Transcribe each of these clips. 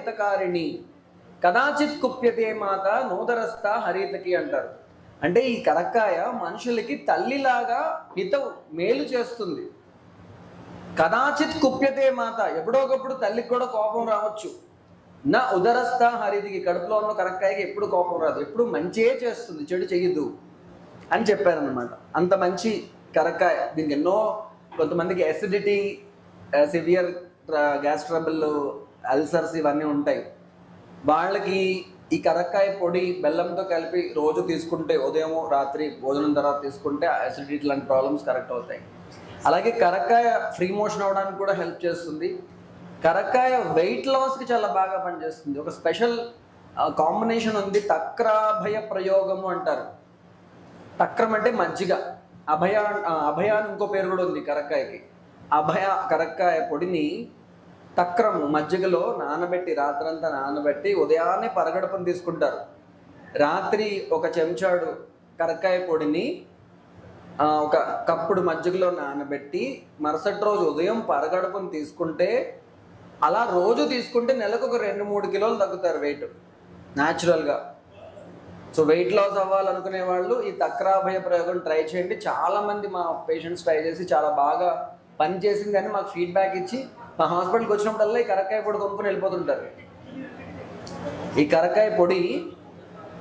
హితకారిణి కదాచిత్ కుప్యతే మాత నూదరస్థ హరితకి అంటారు. అంటే ఈ కరక్కాయ మనుషులకి తల్లిలాగా హిత మేలు చేస్తుంది. కదాచిత్ కుప్యతే మాత ఎప్పుడో ఒకప్పుడు తల్లికి కూడా కోపం రావచ్చు. నా ఉదరస్థ హరిదికి కడుపులో ఉన్న కరక్కాయకి ఎప్పుడు కోపం రాదు. ఎప్పుడు మంచియే చేస్తుంది. చెడు చెయ్యదు అని చెప్పారనమాట అంత మంచి కరక్కాయ. దీనికి ఎన్నో కొంతమందికి acidity severe gas trouble ulcers ఇవన్నీ ఉంటాయి. వాళ్ళకి ఈ కరక్కాయ పొడి బెల్లంతో కలిపి రోజు తీసుకుంటే ఉదయం రాత్రి భోజనం తర్వాత తీసుకుంటే అసిడిటీ లాంటి ప్రాబ్లమ్స్ కరెక్ట్ అవుతాయి. అలాగే కరక్కాయ ఫ్రీ మోషన్ అవడానికి కూడా హెల్ప్ చేస్తుంది. కరక్కాయ వెయిట్ లాస్కి చాలా బాగా పనిచేస్తుంది. ఒక స్పెషల్ కాంబినేషన్ ఉంది తక్రాభయ ప్రయోగము అంటారు. తక్రం అంటే మజ్జిగ. అభయ అభయ అని ఇంకో పేరు కూడా ఉంది కరక్కాయకి. అభయ కరక్కాయ పొడిని తక్రము మజ్జిగలో నానబెట్టి రాత్రంతా నానబెట్టి ఉదయాన్నే పరగడపను తీసుకుంటారు. రాత్రి ఒక చెంచాడు కరక్కాయ పొడిని ఒక కప్పుడు మజ్జిగలో నానబెట్టి మరుసటి రోజు ఉదయం పరగడపను తీసుకుంటే అలా రోజు తీసుకుంటే నెలకు ఒక రెండు మూడు కిలోలు తగ్గుతారు వెయిట్. న్యాచురల్గా సో వెయిట్ లాస్ అవ్వాలనుకునే వాళ్ళు ఈ తక్రాభయ ప్రయోగం ట్రై చేయండి. చాలామంది మా పేషెంట్స్ ట్రై చేసి చాలా బాగా పని చేసింది అని మాకు ఫీడ్బ్యాక్ ఇచ్చి మా హాస్పిటల్కి వచ్చినప్పుడల్లా ఈ కరక్కాయ పొడి కొనుక్కొని వెళ్ళిపోతుంటారు. ఈ కరక్కాయ పొడి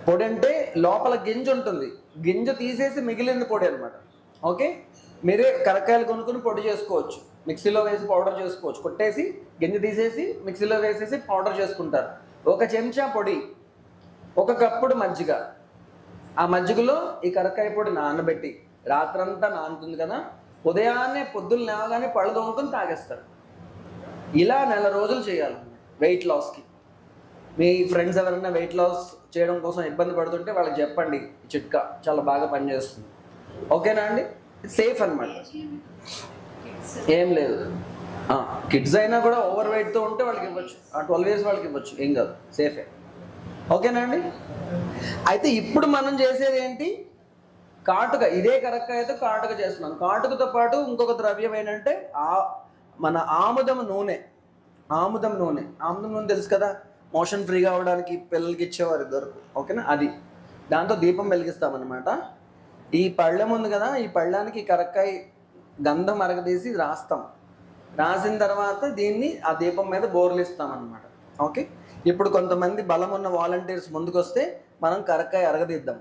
పొడి అంటే లోపల గింజ ఉంటుంది. గింజ తీసేసి మిగిలింది పొడి అనమాట ఓకే? మీరే కరక్కాయలు కొనుక్కొని పొడి చేసుకోవచ్చు. మిక్సీలో వేసి పౌడర్ చేసుకోవచ్చు. కొట్టేసి గింజ తీసేసి మిక్సీలో వేసేసి పౌడర్ చేసుకుంటారు. ఒక చెంచా పొడి ఒక కప్పుడు మజ్జిగ. ఆ మజ్జిగలో ఈ కరక్కాయ పొడి నానబెట్టి రాత్రంతా నానుతుంది కదా ఉదయాన్నే పొద్దున్న లేవగానే పళ్ళు దొంగకొని తాగేస్తారు. ఇలా నెల రోజులు చేయాలి వెయిట్ లాస్కి మీ ఫ్రెండ్స్ ఎవరైనా వెయిట్ లాస్ చేయడం కోసం ఇబ్బంది పడుతుంటే వాళ్ళకి చెప్పండి చిట్కా చాలా బాగా పనిచేస్తుంది. ఓకేనా అండి? సేఫ్ అనమాట ఏం లేదు. కిడ్స్ అయినా కూడా ఓవర్ వెయిట్తో ఉంటే వాళ్ళకి ఇవ్వచ్చు. ఆ ట్వెల్వ్ ఇయర్స్ వాళ్ళకి ఇవ్వచ్చు. ఏం కాదు. సేఫే ఓకేనా అండి? అయితే ఇప్పుడు మనం చేసేది ఏంటి? కాటుక. ఇదే అయితే కాటుక చేస్తున్నాం. కాటుకతో పాటు ఇంకొక ద్రవ్యం ఏంటంటే ఆ మన ఆముదం నూనె ఆముదం నూనె. ఆముదం నూనె తెలుసు కదా? మోషన్ ఫ్రీగా అవడానికి పిల్లలకి ఇచ్చేవారు దొరకు ఓకేనా? అది. దాంతో దీపం వెలిగిస్తామన్నమాట. ఈ పళ్ళెం ఉంది కదా ఈ పళ్ళానికి కరక్కాయ గంధం అరగదీసి రాస్తాం. రాసిన తర్వాత దీన్ని ఆ దీపం మీద బోర్లిస్తాం అనమాట ఓకే? ఇప్పుడు కొంతమంది బలం ఉన్న వాలంటీర్స్ ముందుకొస్తే మనం కరక్కాయ అరగదీద్దాం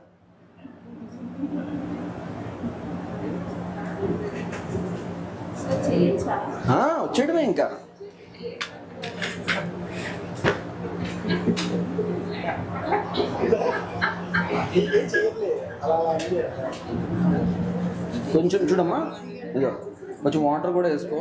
ఆ, వచ్చేయడమే ఇంకా. కొంచెం చూడమ్మా. ఇదో కొంచెం వాటర్ కూడా వేసుకో.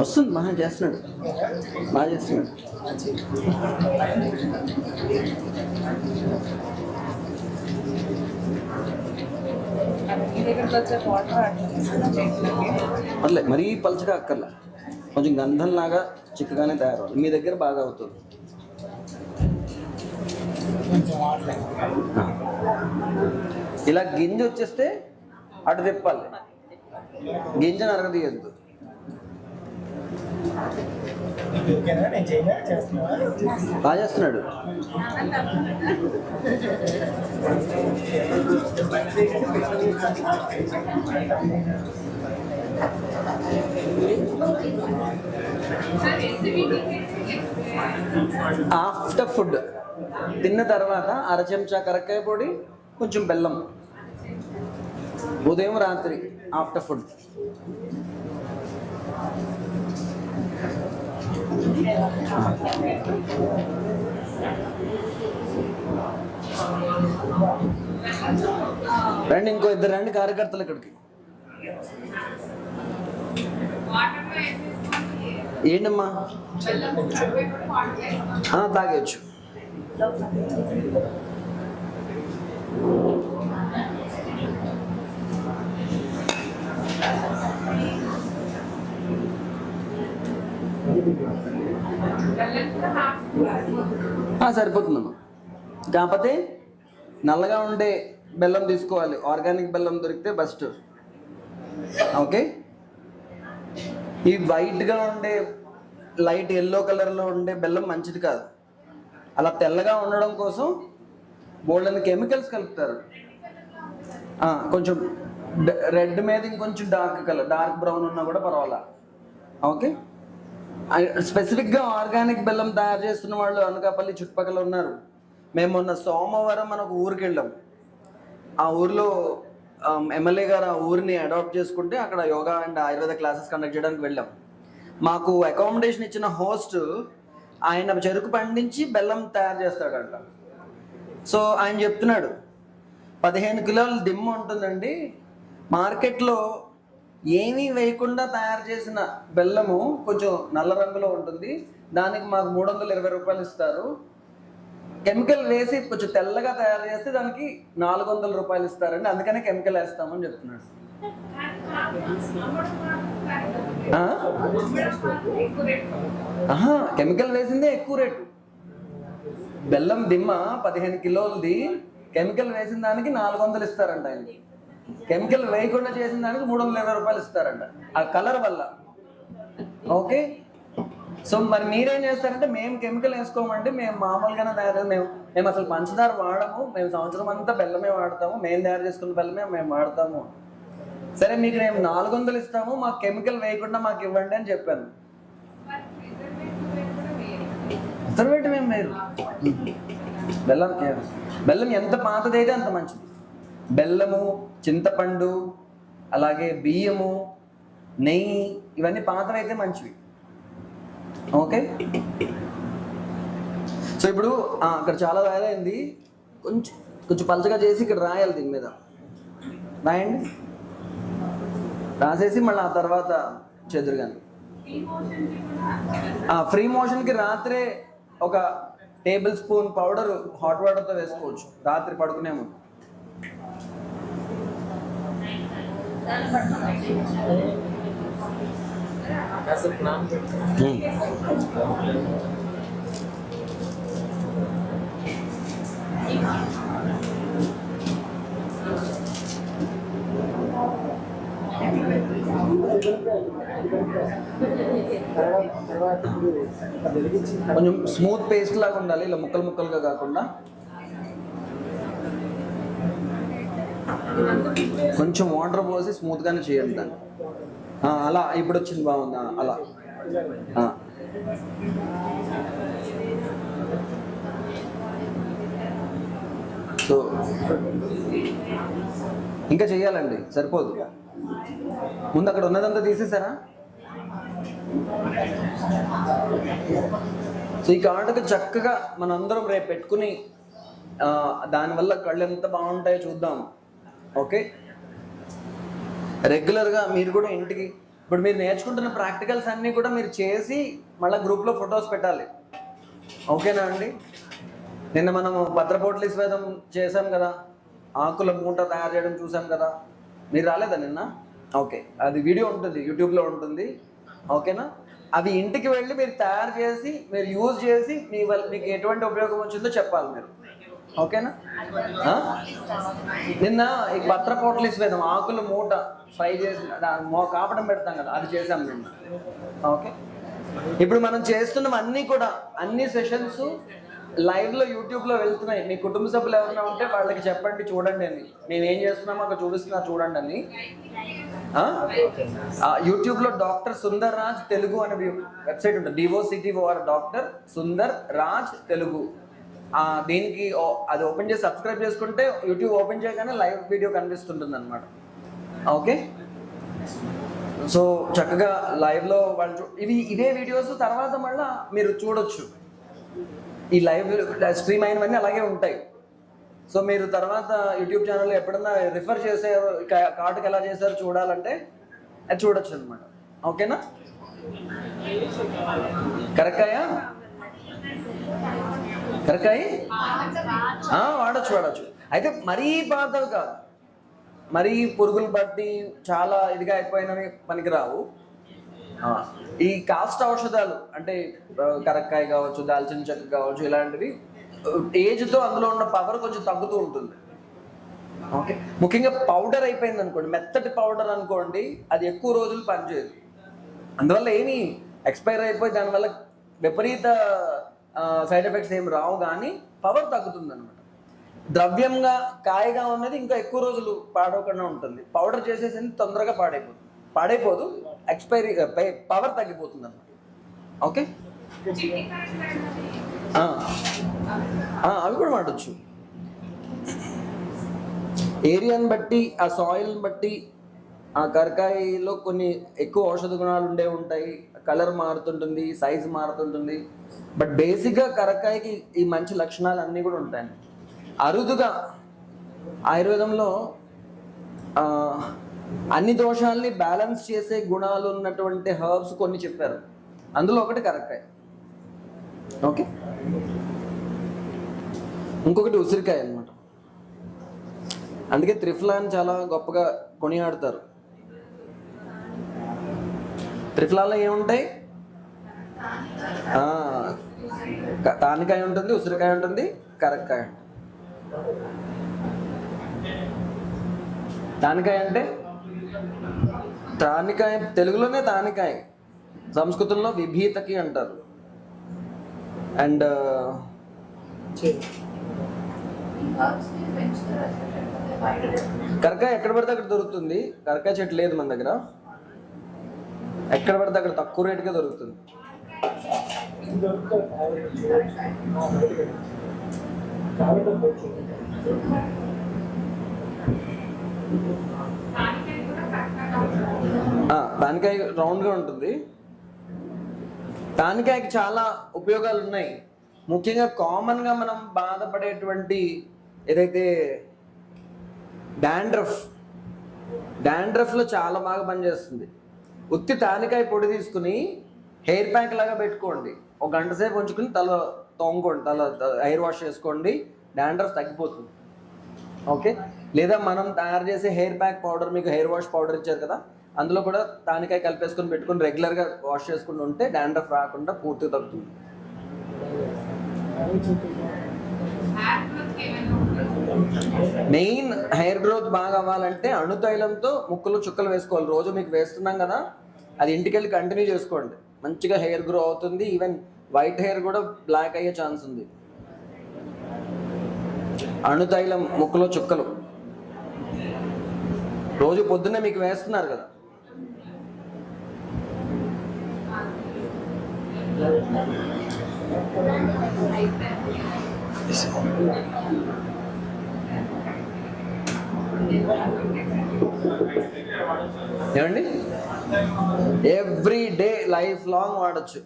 వస్తుంది బాగా చేస్తున్నాడు. బాగా చేస్తున్నాడు. పర్లే మరీ పలుచగా అక్కర్లా. కొంచెం గంధంలాగా చిక్కగానే తయారవుతుంది మీ దగ్గర బాగా అవుతుంది. ఇలా గింజ వచ్చేస్తే అటు తిప్పాలి. చేయగా చేస్తున్నావా? బాగా చేస్తున్నాడు. After food. తిన్న తర్వాత అర చెంచా కరక్కాయ పొడి కొంచెం బెల్లం. ఉదయం రాత్రి. After food. రండి ఇంకో ఇద్దరు రండి కార్యకర్తలు ఇక్కడికి. ఏంటమ్మా? ఆ, తాగేయచ్చు. సరిపోతుందమ్మా. కాకపోతే నల్లగా ఉండే బెల్లం తీసుకోవాలి. ఆర్గానిక్ బెల్లం దొరికితే బెస్ట్ ఓకే ఈ వైట్గా ఉండే లైట్ ఎల్లో కలర్లో ఉండే బెల్లం మంచిది కాదు. అలా తెల్లగా ఉండడం కోసం బోల్డెన్ కెమికల్స్ కలుపుతారు. కొంచెం రెడ్ మీద ఇంకొంచెం డార్క్ కలర్ డార్క్ బ్రౌన్ ఉన్నా కూడా పర్వాలా? ఓకే స్పెసిఫిక్గా ఆర్గానిక్ బెల్లం తయారు చేస్తున్న వాళ్ళు అనకాపల్లి చుట్టుపక్కల ఉన్నారు. మేము మొన్న సోమవారం మన ఒక ఊరికి వెళ్ళాం. ఆ ఊర్లో ఎమ్మెల్యే గారు ఆ ఊరిని అడాప్ట్ చేసుకుంటే అక్కడ yoga and Ayurveda classes conduct చేయడానికి వెళ్ళాం. మాకు అకామిడేషన్ ఇచ్చిన హోస్ట్ ఆయన చెరుకు పండించి బెల్లం తయారు చేస్తాడంట. సో ఆయన చెప్తున్నాడు పదిహేను కిలోల దిమ్మ ఉంటుందండి. మార్కెట్లో ఏమీ వేయకుండా తయారు చేసిన బెల్లము కొంచెం నల్ల రంగులో ఉంటుంది. దానికి మాకు మూడు వందల ఇరవై రూపాయలు ఇస్తారు. కెమికల్ వేసి కొంచెం తెల్లగా తయారు చేస్తే దానికి నాలుగు వందల రూపాయలు ఇస్తారండి. అందుకనే కెమికల్ వేస్తామని చెప్తున్నాడు. కెమికల్ వేసిందే ఎక్కువ రేటు. బెల్లం దిమ్మ పదిహేను కిలోలది. కెమికల్ వేసిన దానికి నాలుగు వందలు ఇస్తారంట ఆయనకి కెమికల్ వేయకుండా చేసిన దానికి మూడు వందల ఇరవై రూపాయలు ఇస్తారంట. ఆ కలర్ వల్ల. ఓకే? సో మరి మీరేం చేస్తారంటే మేము కెమికల్ వేసుకోమంటే మేము మామూలుగానే తయారు మేము మేము అసలు పంచదార వాడము. మేము సంవత్సరం అంతా బెల్లమే వాడతాము. మేము తయారు చేసుకున్న బెల్లమే మేము వాడతాము. సరే మీకు మేము నాలుగు వందలు ఇస్తాము. మాకు కెమికల్ వేయకుండా మాకు ఇవ్వండి అని చెప్పాను. ప్రిజర్వేటివ్ ఏం వేరు. బెల్లం బెల్లం ఎంత పాతదైతే అంత మంచిది. బెల్లము చింతపండు అలాగే బియ్యము నెయ్యి ఇవన్నీ పాతవైతే మంచివి. ఓకే? సో ఇప్పుడు అక్కడ చాలా రాయలైంది కొంచెం కొంచెం పలచగా చేసి ఇక్కడ రాయాలి దీని మీద. రాయండి. రాసేసి మళ్ళీ ఆ తర్వాత చెదురుగాను ఫ్రీ మోషన్కి రాత్రే ఒక టేబుల్ స్పూన్ పౌడర్ హాట్ వాటర్తో వేసుకోవచ్చు. రాత్రి పడుకునే ముందు కాసేపు నానబెట్టి తర్వాత తర్వాత ఇప్పుడు అది వెలిగించిన తర్వాత కొంచెం స్మూత్ పేస్ట్ లాగా ఉండాలి ఇలా ముక్కలు ముక్కలుగా కాకుండా. కొంచెం వాటర్ పోసి స్మూత్గానే చేయండి దాన్ని. అలా ఇప్పుడు వచ్చింది బాగుంది. అలా. సో ఇంకా చెయ్యాలండి సరిపోదు. ముందు అక్కడ ఉన్నదంతా తీసేసారా? సో ఈ కార్డుకి చక్కగా మనందరం రేపు పెట్టుకుని దానివల్ల కళ్ళు ఎంత బాగుంటాయో చూద్దాం. ఓకే. రెగ్యులర్గా మీరు కూడా ఇంటికి ఇప్పుడు మీరు నేర్చుకుంటున్న ప్రాక్టికల్స్ అన్నీ కూడా మీరు చేసి మళ్ళీ గ్రూప్లో ఫొటోస్ పెట్టాలి. ఓకేనా అండి? నిన్న మనము భద్రపోట్ల స్వేదం చేసాం కదా ఆకుల మూట తయారు చేయడం చూసాం కదా. మీరు రాలేదా నిన్న? ఓకే. అది వీడియో ఉంటుంది యూట్యూబ్లో ఉంటుంది. ఓకేనా? అవి ఇంటికి వెళ్ళి మీరు తయారు చేసి మీరు యూజ్ చేసి మీ వల్ల మీకు ఎటువంటి ఉపయోగం వచ్చిందో చెప్పాలి మీరు. ఓకేనా? నిన్న ఈ భద్ర పొట్లు ఇసిపోయాం ఆకులు మూట ఫ్రై చేసి కాపడం పెడతాం కదా అది చేసాం నిన్న. ఓకే? ఇప్పుడు మనం చేస్తున్నవన్నీ కూడా అన్ని సెషన్స్ లైవ్లో యూట్యూబ్లో వెళ్తున్నాయి. మీ కుటుంబ సభ్యులు ఎవరైనా ఉంటే వాళ్ళకి చెప్పండి చూడండి అని. మేము ఏం చేస్తున్నామో అక్కడ చూపిస్తున్నా చూడండి అని. ఆ? యూట్యూబ్లో డాక్టర్ సుందర్ రాజ్ తెలుగు అనే వెబ్సైట్ ఉంటుంది. డివోసిటీఓఆర్ డాక్టర్ సుందర్ రాజ్ తెలుగు. దీనికి ఓ- అది ఓపెన్ చేసి సబ్స్క్రైబ్ చేసుకుంటే యూట్యూబ్ ఓపెన్ చేయగానే లైవ్ వీడియో కనిపిస్తుంటుంది అనమాట ఓకే? సో చక్కగా లైవ్లో వాళ్ళు చూ- ఇవి ఇదే వీడియోస్ తర్వాత మళ్ళా మీరు చూడొచ్చు. ఈ లైవ్ స్ట్రీమ్ అయినవన్నీ అలాగే ఉంటాయి. సో మీరు తర్వాత యూట్యూబ్ ఛానల్లో ఎప్పుడన్నా రిఫర్ చేసే కార్డుకి ఎలా చేశారో చూడాలంటే అది చూడొచ్చు అనమాట ఓకేనా? కరెక్ట్ అయ్యా? కరకాయి వాడచ్చు వాడచ్చు. అయితే మరీ బాధలు కాదు. మరీ పురుగులు బట్టి చాలా ఇదిగా అయిపోయినవి పనికిరావు. ఈ కాస్ట్ ఔషధాలు అంటే కరక్కాయ కావచ్చు దాల్చిన చెక్క కావచ్చు ఇలాంటివి ఏజ్తో అందులో ఉన్న పవర్ కొంచెం తగ్గుతూ ఉంటుంది. ఓకే? ముఖ్యంగా పౌడర్ అయిపోయింది అనుకోండి మెత్తటి పౌడర్ అనుకోండి అది ఎక్కువ రోజులు పనిచేయదు. అందువల్ల ఏమి ఎక్స్పైర్ అయిపోయి దానివల్ల విపరీత సైడ్ ఎఫెక్ట్స్ ఏమి రావు కానీ పవర్ తగ్గుతుంది అనమాట ద్రవ్యంగా కాయగా ఉన్నది ఇంకా ఎక్కువ రోజులు పాడవకుండా ఉంటుంది. పౌడర్ చేసేసింది తొందరగా పాడైపోతుంది. పాడైపోదు ఎక్స్పైరీ పవర్ తగ్గిపోతుంది అనమాట ఓకే అవి కూడా వాడచ్చు. ఏరియాని బట్టి ఆ సాయిల్ని బట్టి ఆ కరకాయలో కొన్ని ఎక్కువ ఔషధ గుణాలు ఉండే ఉంటాయి. కలర్ మారుతుంటుంది సైజ్ మారుతుంటుంది. బట్ బేసిక్గా కరకాయకి ఈ మంచి లక్షణాలు అన్నీ కూడా ఉంటాయి. అరుదుగా ఆయుర్వేదంలో అన్ని దోషాల్ని బ్యాలెన్స్ చేసే గుణాలు ఉన్నటువంటి హర్బ్స్ కొన్ని చెప్పారు. అందులో ఒకటి కరక్కాయ ఓకే? ఇంకొకటి ఉసిరికాయ అన్నమాట అందుకే త్రిఫలాని చాలా గొప్పగా కొనియాడతారు. త్రిఫలాల్లో ఏముంటాయి తానికాయ ఉంటుంది ఉసిరికాయ ఉంటుంది కరక్కాయ తానికాయ అంటే? తానికాయ తెలుగులోనే తానికాయ సంస్కృతంలో విభీతకి అంటారు. అండ్ కరకాయ ఎక్కడ పడితే అక్కడ దొరుకుతుంది. కరకాయ చెట్టు లేదు మన దగ్గర. ఎక్కడ పడితే అక్కడ తక్కువ రేటుకే దొరుకుతుంది. ఆ, రౌండ్గా ఉంటుంది. దానికాయకి చాలా ఉపయోగాలు ఉన్నాయి. ముఖ్యంగా కామన్గా మనం బాధపడేటువంటి ఏదైతే డాండ్రఫ్ డాండ్రఫ్లో చాలా బాగా పనిచేస్తుంది. ఉత్తి తానికాయ పొడి తీసుకుని హెయిర్ ప్యాక్ లాగా పెట్టుకోండి. ఒక గంట సేపు ఉంచుకుని తల తోముకోండి. తల హెయిర్ వాష్ చేసుకోండి. డాండ్రఫ్ తగ్గిపోతుంది. ఓకే? లేదా మనం తయారు చేసే హెయిర్ ప్యాక్ పౌడర్ మీకు హెయిర్ వాష్ పౌడర్ ఇచ్చారు కదా? అందులో కూడా తానికాయ కలిపేసుకొని పెట్టుకొని రెగ్యులర్గా వాష్ చేసుకుని ఉంటే డాండ్రఫ్ రాకుండా పూర్తిగా తగ్గుతుంది. మెయిన్ హెయిర్ గ్రోత్ బాగా అవ్వాలంటే అణుతైలంతో ముక్కులు చుక్కలు వేసుకోవాలి. రోజు మీకు వేస్తున్నాం కదా? అది ఇంటికి వెళ్ళి కంటిన్యూ చేసుకోండి. మంచిగా హెయిర్ గ్రో అవుతుంది. ఈవెన్ వైట్ హెయిర్ కూడా బ్లాక్ అయ్యే ఛాన్స్ ఉంది. అణుతైలం ముక్కులో చుక్కలు. రోజు పొద్దున్నే మీకు వేస్తున్నారు కదా. ఏమండి? ఎవ్రీ డే లైఫ్ లాంగ్ వాడచ్చు.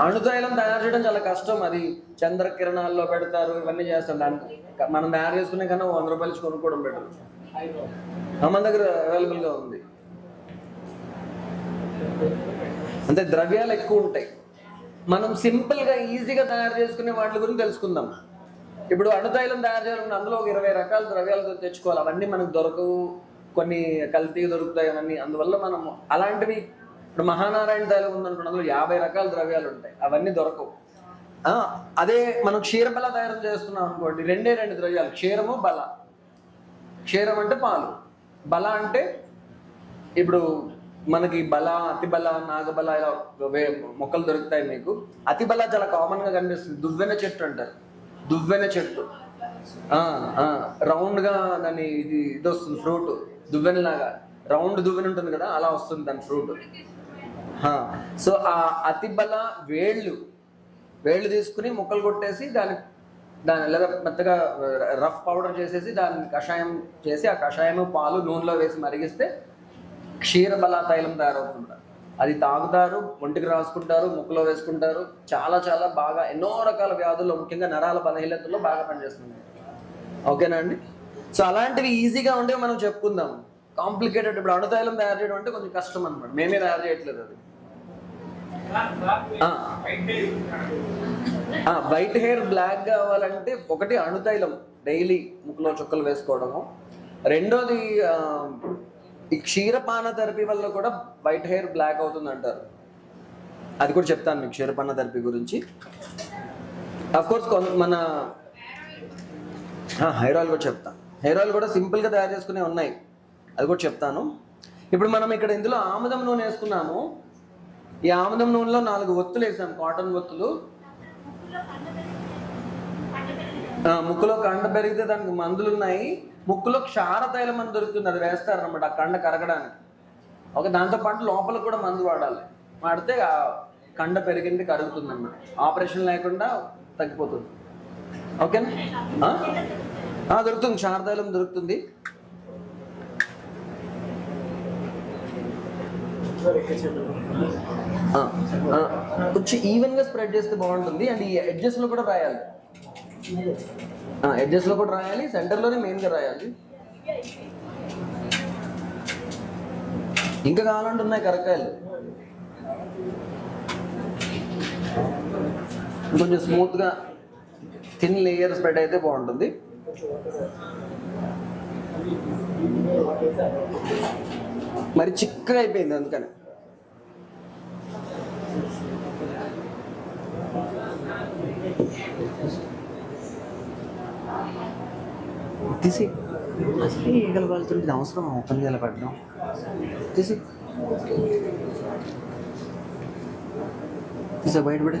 అణుతైలం తయారు చేయడం చాలా కష్టం. అది చంద్రకిరణాల్లో పెడతారు ఇవన్నీ చేస్తాం దానికి మనం తయారు చేసుకునే కన్నా వంద రూపాయలు కొనుక్కోవడం బెటర్ మన దగ్గర అవైలబుల్గా ఉంది. అంటే ద్రవ్యాలు ఎక్కువ ఉంటాయి. మనం సింపుల్గా ఈజీగా తయారు చేసుకునే వాటి గురించి తెలుసుకుందాం. ఇప్పుడు అణుతైలం తయారు చేయాలంటే అందులో ఒక ఇరవై రకాల ద్రవ్యాలు తెచ్చుకోవాలి. అవన్నీ మనకు దొరకవు. కొన్ని కల్తీ దొరుకుతాయి అవన్నీ. అందువల్ల మనం అలాంటివి ఇప్పుడు మహానారాయణ తైలం ఉందనుకోండి అందులో యాభై రకాల ద్రవ్యాలు ఉంటాయి. అవన్నీ దొరకవు. అదే మనం క్షీరబల తయారు చేస్తున్నాం అనుకోండి రెండే రెండు ద్రవ్యాలు. క్షీరము బల. క్షీరం అంటే పాలు. బల అంటే ఇప్పుడు మనకి బల అతిబల నాగబల ఇలా వే- మొక్కలు దొరుకుతాయి మీకు. అతిబల చాలా కామన్గా కనిపిస్తుంది. దువ్వెన చెట్టు అంటారు. దువ్వెన చెట్టు. రౌండ్గా దాన్ని ఇది ఇది వస్తుంది ఫ్రూట్ దువ్వెన లాగా రౌండ్ దువ్వెన ఉంటుంది కదా అలా వస్తుంది దాని ఫ్రూట్. సో ఆ అతిబల వేళ్ళు వేళ్ళు తీసుకుని ముక్కలు కొట్టేసి దాని దాని లేదా మెత్తగా రఫ్ పౌడర్ చేసేసి దాన్ని కషాయం చేసి ఆ కషాయము పాలు నూనెలో వేసి మరిగిస్తే క్షీరబల తైలం తయారవుతుంది అది తాగుతారు ఒంటికి రాసుకుంటారు ముక్కులో వేసుకుంటారు. చాలా చాలా బాగా ఎన్నో రకాల వ్యాధుల్లో ముఖ్యంగా నరాల బలహీనతల్లో బాగా పనిచేస్తుంది ఓకేనా అండి? సో అలాంటివి ఈజీగా ఉండేవి మనం చెప్పుకుందాం. కాంప్లికేటెడ్ ఇప్పుడు అణుతైలం తయారు చేయడం అంటే కొంచెం కష్టం అనమాట మేమే తయారు చేయట్లేదు అది. వైట్ హెయిర్ బ్లాక్ కావాలంటే ఒకటి అణుతైలం. డైలీ ముక్కులో చుక్కలు వేసుకోవడము. రెండోది ఈ క్షీరపాన థెరపీ వల్ల కూడా వైట్ హెయిర్ బ్లాక్ అవుతుంది అంటారు అది కూడా చెప్తాను మీకు క్షీరపాన థెరపీ గురించి. అఫ్ కోర్స్ మన హెయిర్ ఆయిల్ కూడా చెప్తాను హెయిర్ ఆయిల్ కూడా సింపుల్గా తయారు చేసుకునే ఉన్నాయి. అది కూడా చెప్తాను. ఇప్పుడు మనం ఇక్కడ ఇందులో ఆముదం నూనె వేసుకున్నాము. ఈ ఆముదం నూనెలో నాలుగు ఒత్తులు వేసాం కాటన్ ఒత్తులు. ముక్కులో కండ పెరిగితే దానికి మందులు ఉన్నాయి ముక్కులో క్షార తైలం అని దొరుకుతుంది అది వేస్తారు అనమాట ఆ కండ కరగడానికి. ఓకే దాంతో పాటు లోపల కూడా మందు వాడాలి. వాడితే ఆ కండ పెరిగింది కరుగుతుంది అన్నమాట ఆపరేషన్ లేకుండా తగ్గిపోతుంది. ఓకేనా? దొరుకుతుంది. క్షార తైలం దొరుకుతుంది వచ్చి కొంచెం ఈవెన్గా స్ప్రెడ్ చేస్తే బాగుంటుంది. అండ్ ఈ ఎడ్జెస్లో కూడా రాయాలి. ఎడ్జెస్లో కూడా రాయాలి సెంటర్లోనే మెయిన్గా రాయాలి. ఇంకా కావాలంటే ఉన్నాయి కరకాయలు కొంచెం స్మూత్గా థిన్ లేయర్ స్ప్రెడ్ అయితే బాగుంటుంది. మరి చిక్కగా అయిపోయింది అందుకని. తీసి. అసలు ఈగలు వెళ్తుంటే అవసరం ఓపెన్ చేయాలి పెట్టడం తీసి. తీసా బయటపడి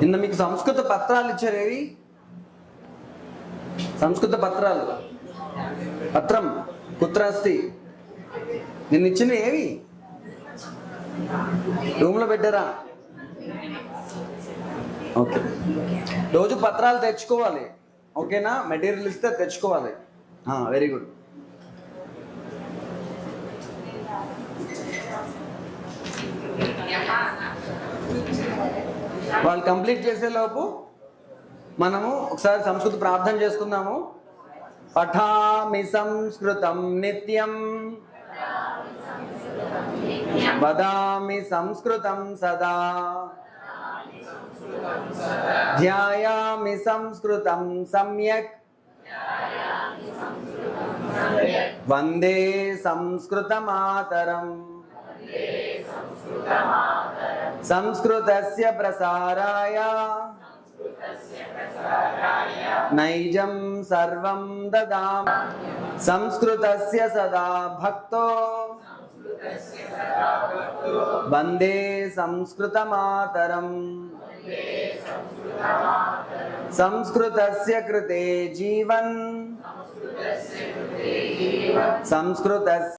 నిన్న మీకు సంస్కృత పత్రాలు ఇచ్చారు ఏవి సంస్కృత పత్రాలు. పత్రం కుత్రాస్తి నిన్న ఇచ్చినవి ఏవి? రూమ్లో పెట్టారా? ఓకే. రోజు పత్రాలు తెచ్చుకోవాలి. ఓకేనా? మెటీరియల్ ఇస్తే తెచ్చుకోవాలి. వెరీ గుడ్ వాళ్ళు కంప్లీట్ చేసేలోపు మనము ఒకసారి సంస్కృతి ప్రార్థన చేసుకుందాము. పఠామి సంస్కృతం నిత్యం. వదామి సంస్కృతం సదా. ధ్యాయామి సంస్కృతం సమ్యక్. వందే సంస్కృతమాతరం. సంస్కృతస్య ప్రసారాయ. నైజం సర్వం దదామ సంస్కృతస్య సదా భక్తో. వందే సంస్కృతమాతరం. సంస్కృతస్య కృతే జీవన్. సంస్కృతస్య